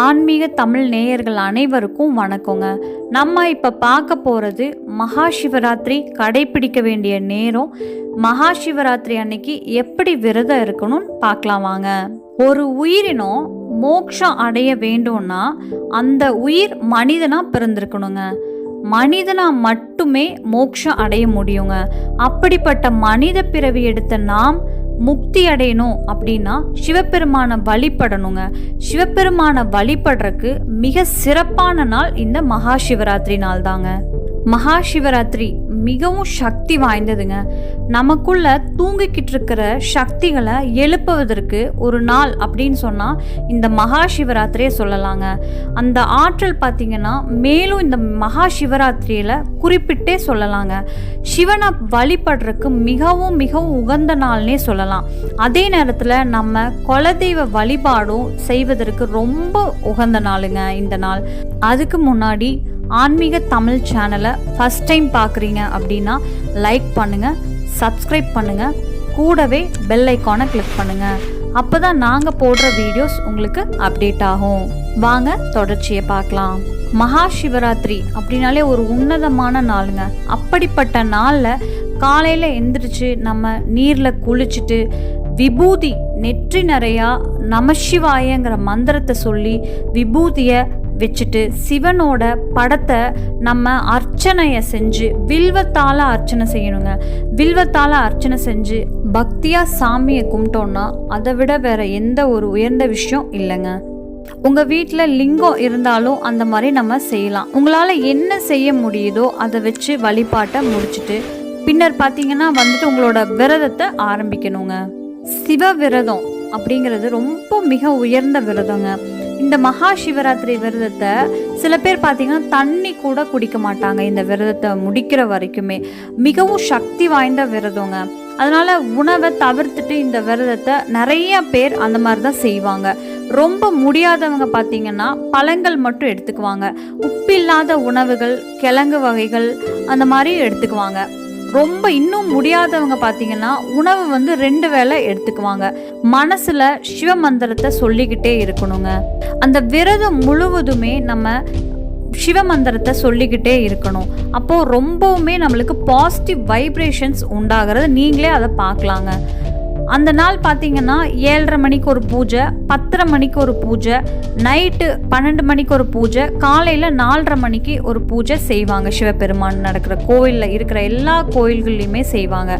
ஆன்மீக தமிழ் நேயர்கள் அனைவருக்கும் வணக்கங்க. நம்ம இப்போ பார்க்க போகிறது மகா சிவராத்திரி கடைபிடிக்க வேண்டிய நேரம். மகா சிவராத்திரி அன்னைக்கு எப்படி விரதம் இருக்கணும்னு பார்க்கலாம் வாங்க. ஒரு உயிரினம் மோட்சம் அடைய வேண்டும்னா அந்த உயிர் மனிதனாக பிறந்திருக்கணுங்க. மனிதனா மட்டுமே மோட்சம் அடைய முடியுங்க. அப்படிப்பட்ட மனித பிறவி எடுத்த நாம் முக்தி அடையணும் அப்படின்னா சிவபெருமானை வழிபடணுங்க. சிவபெருமானை வழிபடுறதுக்கு மிக சிறப்பான நாள் இந்த மகா சிவராத்திரி நாள் தாங்க மகா சிவராத்திரி மிகவும் சக்தி வாய்ந்ததுங்க. நமக்குள்ள தூங்கிக்கிட்டு இருக்கிற சக்திகளை எழுப்புவதற்கு ஒரு நாள் அப்படின்னு சொன்னால் இந்த மகா சிவராத்திரியை சொல்லலாங்க. அந்த ஆற்றல் பார்த்திங்கன்னா மேலும் இந்த மகா சிவராத்திரியில் குறிப்பிட்டே சொல்லலாங்க. சிவனை வழிபடுறதுக்கு மிகவும் மிகவும் உகந்த நாள்னே சொல்லலாம். அதே நேரத்தில் நம்ம குலதெய்வ வழிபாடும் செய்வதற்கு ரொம்ப உகந்த நாளுங்க இந்த நாள். அதுக்கு முன்னாடி ஆன்மீக தமிழ் சேனலை ஃபஸ்ட் டைம் பார்க்குறீங்க அப்படின்னா லைக் பண்ணுங்கள் சப்ஸ்கிரைப் பண்ணுங்கள் கூடவே பெல் ஐக்கானை கிளிக் பண்ணுங்கள் அப்போ தான் நாங்கள் போடுற வீடியோஸ் உங்களுக்கு அப்டேட் ஆகும். வாங்க தொடர்ச்சியை பார்க்கலாம். மகா சிவராத்திரி அப்படின்னாலே ஒரு உன்னதமான நாளுங்க. அப்படிப்பட்ட நாளில் காலையில் எந்திரிச்சு நம்ம நீரில் குளிச்சுட்டு விபூதி நெற்றி நிறையா நமசிவாயங்கிற மந்திரத்தை சொல்லி விபூதியை வச்சுட்டு சிவனோட படத்தை நம்ம அர்ச்சனையை செஞ்சு வில்வத்தால் அர்ச்சனை செய்யணுங்க. வில்வத்தால் அர்ச்சனை செஞ்சு பக்தியாக சாமியை கும்பிட்டோன்னா அதை விட வேற எந்த ஒரு உயர்ந்த விஷயம் இல்லைங்க. உங்கள் வீட்டில் லிங்கம் இருந்தாலும் அந்த மாதிரி நம்ம செய்யலாம். உங்களால் என்ன செய்ய முடியுதோ அதை வச்சு வழிபாட்டை முடிச்சுட்டு பின்னர் பார்த்தீங்கன்னா வந்துட்டு உங்களோட விரதத்தை ஆரம்பிக்கணுங்க. சிவ விரதம் அப்படிங்கிறது ரொம்ப மிக உயர்ந்த விரதங்க. இந்த மகா சிவராத்திரி விரதத்தை சில பேர் பார்த்தீங்கன்னா தண்ணி கூட குடிக்க மாட்டாங்க இந்த விரதத்தை முடிக்கிற வரைக்குமே. மிகவும் சக்தி வாய்ந்த விரதங்க. அதனால உணவை தவிர்த்துட்டு இந்த விரதத்தை நிறைய பேர் அந்த மாதிரி தான் செய்வாங்க. ரொம்ப முடியாதவங்க பார்த்தீங்கன்னா பழங்கள் மட்டும் எடுத்துக்குவாங்க. உப்பில்லாத உணவுகள் கிழங்கு வகைகள் அந்த மாதிரி எடுத்துக்குவாங்க. ரொம்ப இன்னும் முடியாதவங்க பார்த்தீங்கன்னா உணவு வந்து ரெண்டு வேளை எடுத்துக்குவாங்க. மனசுல சிவ மந்திரத்தை சொல்லிக்கிட்டே இருக்கணுங்க. அந்த விரதம் முழுவதுமே நம்ம சிவ மந்திரத்தை சொல்லிக்கிட்டே இருக்கணும். அப்போது ரொம்பவுமே நம்மளுக்கு பாசிட்டிவ் வைப்ரேஷன்ஸ் உண்டாகிறது நீங்களே அதை பார்க்கலாங்க. அந்த நாள் பார்த்தீங்கன்னா ஏழரை மணிக்கு ஒரு பூஜை பத்தரை மணிக்கு ஒரு பூஜை நைட்டு பன்னெண்டு மணிக்கு ஒரு பூஜை காலையில் நாலரை மணிக்கு ஒரு பூஜை செய்வாங்க சிவபெருமான் நடக்கிற கோவிலில் இருக்கிற எல்லா கோயில்கள்லையுமே செய்வாங்க.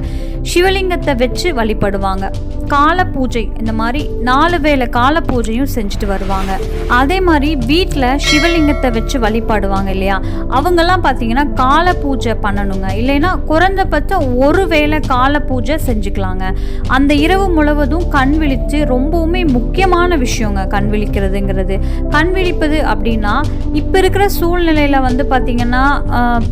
சிவலிங்கத்தை வச்சு வழிபடுவாங்க. கால பூஜை இந்த மாதிரி நாலு வேளை கால பூஜையும் செஞ்சுட்டு வருவாங்க. அதே மாதிரி வீட்டில் சிவலிங்கத்தை வச்சு வழிபாடுவாங்க இல்லையா? அவங்கெல்லாம் பார்த்தீங்கன்னா கால பூஜை பண்ணணுங்க. இல்லைன்னா குறைந்தபட்சம் ஒரு வேளை கால பூஜை செஞ்சுக்கலாங்க. அந்த இரவு முழுவதும் கண் விழித்து ரொம்பவுமே முக்கியமான விஷயங்க கண் விழிக்கிறதுங்கிறது. கண் விழிப்பது அப்படின்னா இப்போ இருக்கிற சூழ்நிலையில் வந்து பார்த்திங்கன்னா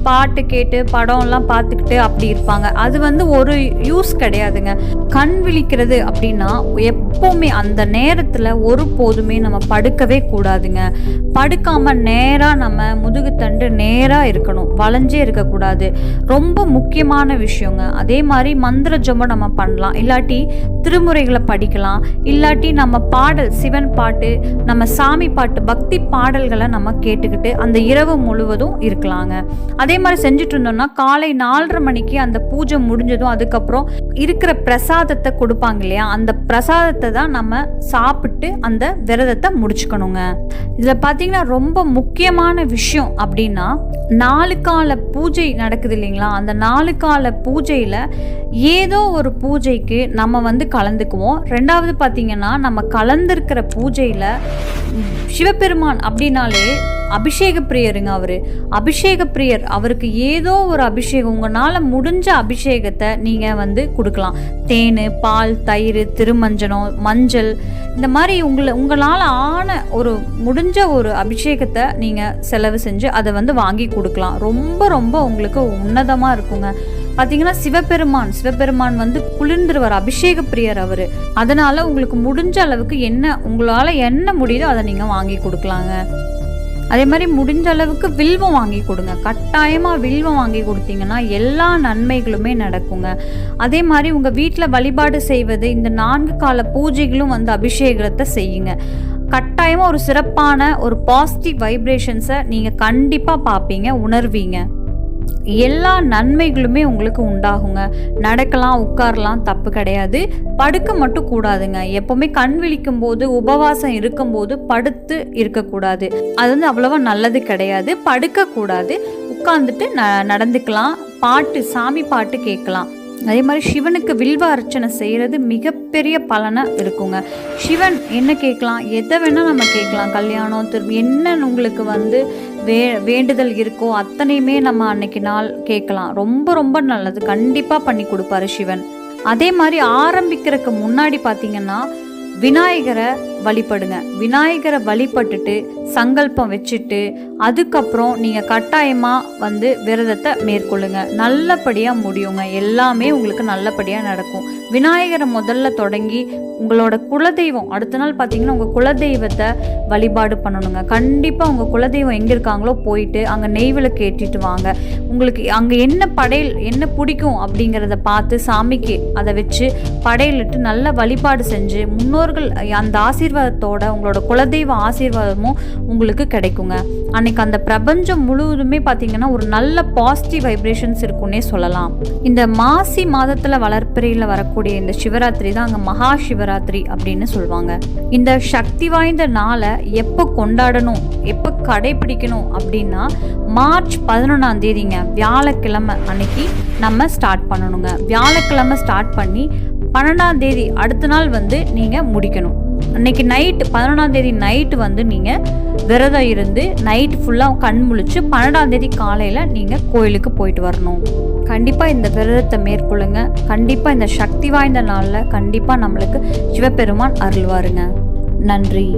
பாட்டு கேட்டு படம்லாம் பார்த்துக்கிட்டு அப்படி இருப்பாங்க. அது வந்து ஒரு யூஸ் கிடையாதுங்க. கண் விழிக்கிறது அப்படின்னா எப்போவுமே அந்த நேரத்தில் ஒரு போதுமே நம்ம படுக்கவே கூடாதுங்க. படுக்காமல் நேராக நம்ம முதுகுத்தண்டு நேராக இருக்கணும். வளைஞ்சே இருக்கக்கூடாது. ரொம்ப முக்கியமான விஷயங்க. அதே மாதிரி மந்திர ஜபம் நம்ம பண்ணலாம். இல்லாட்டி திருமுறைகளை படிக்கலாம். இல்லாட்டி நம்ம பாடல் சிவன் பாட்டு நம்ம சாமி பாட்டு பக்தி பாடல்களை நம்ம கேட்டுக்கிட்டு அந்த இரவு முழுவதும் இருக்கலாங்க. அதே மாதிரி செஞ்சுட்டு இருந்தோம்னா காலை நாலரை மணிக்கு அந்த பூஜை முடிஞ்சதும் அதுக்கப்புறம் இருக்கிற பிரசாதத்தை கொடுப்பாங்க இல்லையா? அந்த பிரசாதத்தை தான் நம்ம சாப்பிட்டு அந்த விரதத்தை முடிச்சுக்கணுங்க. இதில் பார்த்தீங்கன்னா ரொம்ப முக்கியமான விஷயம் அப்படின்னா நாலு கால பூஜை நடக்குது இல்லைங்களா? அந்த நாலு கால பூஜையில் ஏதோ ஒரு பூஜைக்கு நம்ம வந்து கலந்துக்குவோம். ரெண்டாவது பார்த்தீங்கன்னா நம்ம கலந்துருக்கிற பூஜையில் சிவபெருமான் அப்படின்னாலே அபிஷேக பிரியருங்க அவர். அபிஷேக பிரியர் அவருக்கு ஏதோ ஒரு அபிஷேகம் உங்களால் முடிஞ்ச அபிஷேகத்தை நீங்கள் வந்து கொடுக்கலாம். தேன் பால் தயிர் திருமஞ்சனம் மஞ்சள் இந்த மாதிரி உங்களை உங்களால் ஆன ஒரு முடிஞ்ச ஒரு அபிஷேகத்தை நீங்கள் செலவு செஞ்சு அதை வந்து வாங்கி கொடுக்கலாம். ரொம்ப ரொம்ப உங்களுக்கு உன்னதமாக இருக்குங்க. பார்த்தீங்கன்னா சிவபெருமான் சிவபெருமான் வந்து குளிர்ந்துருவார் அபிஷேக பிரியர் அவர். அதனால உங்களுக்கு முடிஞ்ச அளவுக்கு என்ன உங்களால் என்ன முடியுதோ அதை நீங்கள் வாங்கி கொடுக்கலாங்க. அதே மாதிரி முடிஞ்ச அளவுக்கு வில்வம் வாங்கி கொடுங்க. கட்டாயமாக வில்வம் வாங்கி கொடுத்தீங்கன்னா எல்லா நன்மைகளுமே நடக்குங்க. அதே மாதிரி உங்கள் வீட்டில் வழிபாடு செய்வது இந்த நான்கு கால பூஜைகளும் வந்து அபிஷேகத்தை செய்யுங்க. கட்டாயமாக ஒரு சிறப்பான ஒரு பாசிட்டிவ் வைப்ரேஷன்ஸை நீங்கள் கண்டிப்பாக பார்ப்பீங்க உணர்வீங்க. எல்லா நன்மைகளுமே உங்களுக்கு உண்டாகுங்க. நடக்கலாம் உட்காரலாம் தப்பு கிடையாது. படுக்க மட்டும் கூடாதுங்க. எப்போவுமே கண் விழிக்கும் போது உபவாசம் இருக்கும்போது படுத்து இருக்கக்கூடாது. அது வந்து அவ்வளோவா நல்லது கிடையாது. படுக்கக்கூடாது. உட்காந்துட்டு ந நடந்துக்கலாம். பாட்டு சாமி பாட்டு கேட்கலாம். அதே மாதிரி சிவனுக்கு வில்வ அர்ச்சனை செய்கிறது மிகப்பெரிய பலனை இருக்குங்க. சிவன் என்ன கேட்கலாம்? எதை வேணால் நம்ம கேட்கலாம். கல்யாணம் திரும்ப என்ன உங்களுக்கு வந்து வே வேண்டுதல் இருக்கோ அத்தனையுமே நம்ம அன்னைக்கு நாள் கேட்கலாம். ரொம்ப ரொம்ப நல்லது. கண்டிப்பாக பண்ணி கொடுப்பாரு சிவன். அதே மாதிரி ஆரம்பிக்கிறதுக்கு முன்னாடி பார்த்தீங்கன்னா விநாயகரை வழிபடுங்க. விநாயகரை வழிபட்டுட்டு சங்கல்பம் வச்சுட்டு அதுக்கப்புறம் நீங்கள் கட்டாயமாக வந்து விரதத்தை மேற்கொள்ளுங்க. நல்லபடியாக முடியுங்க. எல்லாமே உங்களுக்கு நல்லபடியாக நடக்கும். விநாயகரை முதல்ல தொடங்கி உங்களோட குலதெய்வம் அடுத்த நாள் பார்த்தீங்கன்னா உங்கள் குலதெய்வத்தை வழிபாடு பண்ணணுங்க. கண்டிப்பாக உங்கள் குலதெய்வம் எங்கே இருக்காங்களோ போயிட்டு அங்கே நெய் விளக்கு ஏற்றிட்டு வாங்க. உங்களுக்கு அங்கே என்ன படையல் என்ன பிடிக்கும் அப்படிங்கிறத பார்த்து சாமிக்கு அதை வச்சு படையலிட்டு நல்ல வழிபாடு செஞ்சு முன்னோர்கள் அந்த ஆசீர்வாதத்தோட உங்களோட குலதெய்வ ஆசீர்வாதமும் உங்களுக்கு கிடைக்குங்க. அன்னைக்கு அந்த பிரபஞ்சம் முழுவதுமே பார்த்தீங்கன்னா ஒரு நல்ல பாசிட்டிவ் வைப்ரேஷன்ஸ் இருக்குன்னே சொல்லலாம். இந்த மாசி மாதத்தில் வளர்ப்பிறையில் வரக்கூடிய இந்த சிவராத்திரி தான் அங்கே மகா சிவராத்திரி அப்படின்னு சொல்லுவாங்க. இந்த சக்தி வாய்ந்த நாளை எப்போ கொண்டாடணும் எப்போ கடைபிடிக்கணும் அப்படின்னா மார்ச் பதினொன்றாம் தேதிங்க. வியாழக்கிழமை அன்னைக்கு நம்ம ஸ்டார்ட் பண்ணணுங்க. வியாழக்கிழமை ஸ்டார்ட் பண்ணி பன்னெண்டாம் தேதி அடுத்த நாள் வந்து நீங்கள் முடிக்கணும். அன்னைக்கு நைட்டு பதினொன்றாம் தேதி நைட்டு வந்து நீங்கள் விரதம் இருந்து நைட் ஃபுல்லாக கண் முழிச்சு பன்னெண்டாம் தேதி காலையில் நீங்கள் கோயிலுக்கு போயிட்டு வரணும். கண்டிப்பாக இந்த விரதத்தை மேற்கொள்ளுங்க. கண்டிப்பாக இந்த சக்தி வாய்ந்த நாளில் கண்டிப்பாக நம்மளுக்கு சிவபெருமான் அருள்வாருங்க. நன்றி.